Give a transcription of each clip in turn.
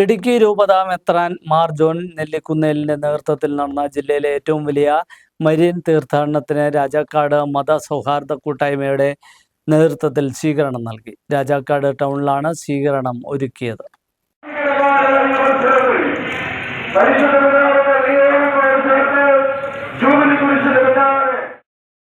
ഇടുക്കി രൂപത മെത്രാൻ മാർ ജോൺ നെല്ലിക്കുന്നേലിന്റെ നേതൃത്വത്തിൽ നടന്ന ജില്ലയിലെ ഏറ്റവും വലിയ മരിയൻ തീർത്ഥാടനത്തിന് രാജാക്കാട് മത സൗഹാർദ്ദ കൂട്ടായ്മയുടെ നേതൃത്വത്തിൽ സ്വീകരണം നൽകി. രാജാക്കാട് ടൗണിലാണ് സ്വീകരണം ഒരുക്കിയത്.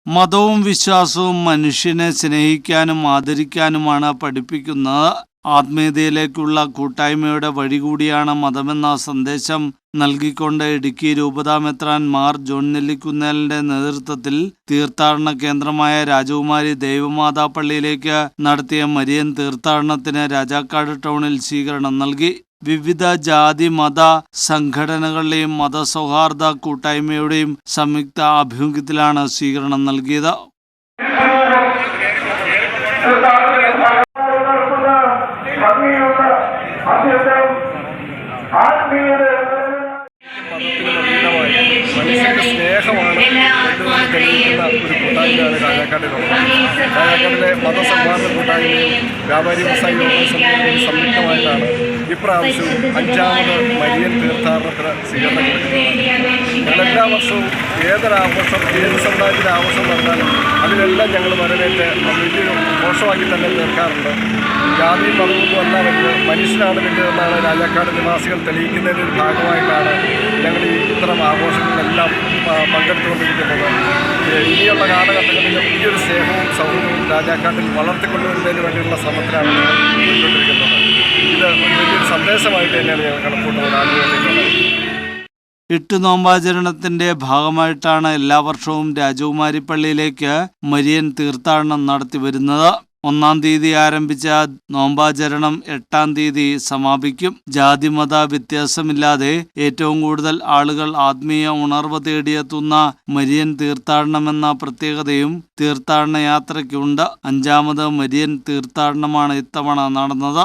മതവും വിശ്വാസവും മനുഷ്യനെ സ്നേഹിക്കാനും ആദരിക്കാനുമാണ് പഠിപ്പിക്കുന്നത്. ആത്മീയതയിലേക്കുള്ള കൂട്ടായ്മയുടെ വഴി കൂടിയാണ് മതമെന്ന സന്ദേശം നൽകിക്കൊണ്ട് ഇടുക്കി രൂപതാമെത്രാൻ മാർ ജോൺ നെല്ലിക്കുന്നേലിന്റെ നേതൃത്വത്തിൽ തീർത്ഥാടന കേന്ദ്രമായ രാജകുമാരി ദേവമാതാ പള്ളിയിലേക്ക് നടത്തിയ മരിയൻ തീർത്ഥാടനത്തിന് രാജാക്കാട് ടൗണിൽ സ്വീകരണം നൽകി. വിവിധ ജാതി മത സംഘടനകളുടെയും മതസൗഹാർദ്ദ കൂട്ടായ്മയുടെയും സംയുക്ത ആഭിമുഖ്യത്തിലാണ് സ്വീകരണം നൽകിയത്. ഭംഗിയുള്ള അദ്ദേഹം ആത്മീയത. മനുഷ്യന്റെ സ്നേഹമാണ് തെളിയിക്കുന്ന ഒരു കൂട്ടായ്മയാണ് രാജാക്കാട്ടിലുള്ളത് രാജാക്കാട്ടിലെ മതസൗഹാർദ്ദ കൂട്ടായ്മയും വ്യാപാരി വ്യവസായ സംയുക്തമായിട്ടാണ് ഇപ്രാവശ്യവും അഞ്ചാമത് മരിയൻ തീർത്ഥാടനത്തിന് സ്വീകരണം കൊടുക്കുന്നത് ഞങ്ങൾ എല്ലാ വർഷവും ഏതൊരാഘോഷം ഏത് സമുദായത്തിന്റെ ആഘോഷം നടന്നാലും അതിലെല്ലാം ഞങ്ങൾ വരവേറ്റ് വലിയൊരു മോശമാക്കി തന്നെ തീർക്കാറുണ്ട്. ജാതി മതമൊന്നും അല്ല മനുഷ്യനാണ് വലുതെന്നാണ് രാജാക്കാട് നിവാസികൾ തെളിയിക്കുന്നതിന്റെ ഒരു ഭാഗമായിട്ടാണ് ഞങ്ങൾ ഈ ഇത്തരം ആഘോഷങ്ങളിലെല്ലാം പങ്കെടുത്തുകൊണ്ടിരിക്കുന്നത്. ഇനിയുള്ള കാലഘട്ടങ്ങളിൽ ഈ ഒരു സ്നേഹവും സൗഹൃദവും രാജാക്കാട്ടിൽ വളർത്തിക്കൊണ്ടുവരുന്നതിന് വേണ്ടിയുള്ള ശ്രമത്തിലാണ് ഞങ്ങൾ പോയിക്കൊണ്ടിരിക്കുന്നത് ഇത് ഒരു എട്ട് നോമ്പാചരണത്തിന്റെ ഭാഗമായിട്ടാണ് എല്ലാ വർഷവും രാജകുമാരി പള്ളിയിലേക്ക് മരിയൻ തീർത്ഥാടനം നടത്തി വരുന്നത്. ഒന്നാം തീയതി ആരംഭിച്ച നോമ്പാചരണം എട്ടാം തീയതി സമാപിക്കും. ജാതിമത വ്യത്യാസമില്ലാതെ ഏറ്റവും കൂടുതൽ ആളുകൾ ആത്മീയ ഉണർവ് തേടിയെത്തുന്ന മരിയൻ തീർത്ഥാടനമെന്ന പ്രത്യേകതയും തീർത്ഥാടന യാത്രയ്ക്കുണ്ട് അഞ്ചാമത് മരിയൻ തീർത്ഥാടനമാണ് ഇത്തവണ നടന്നത്.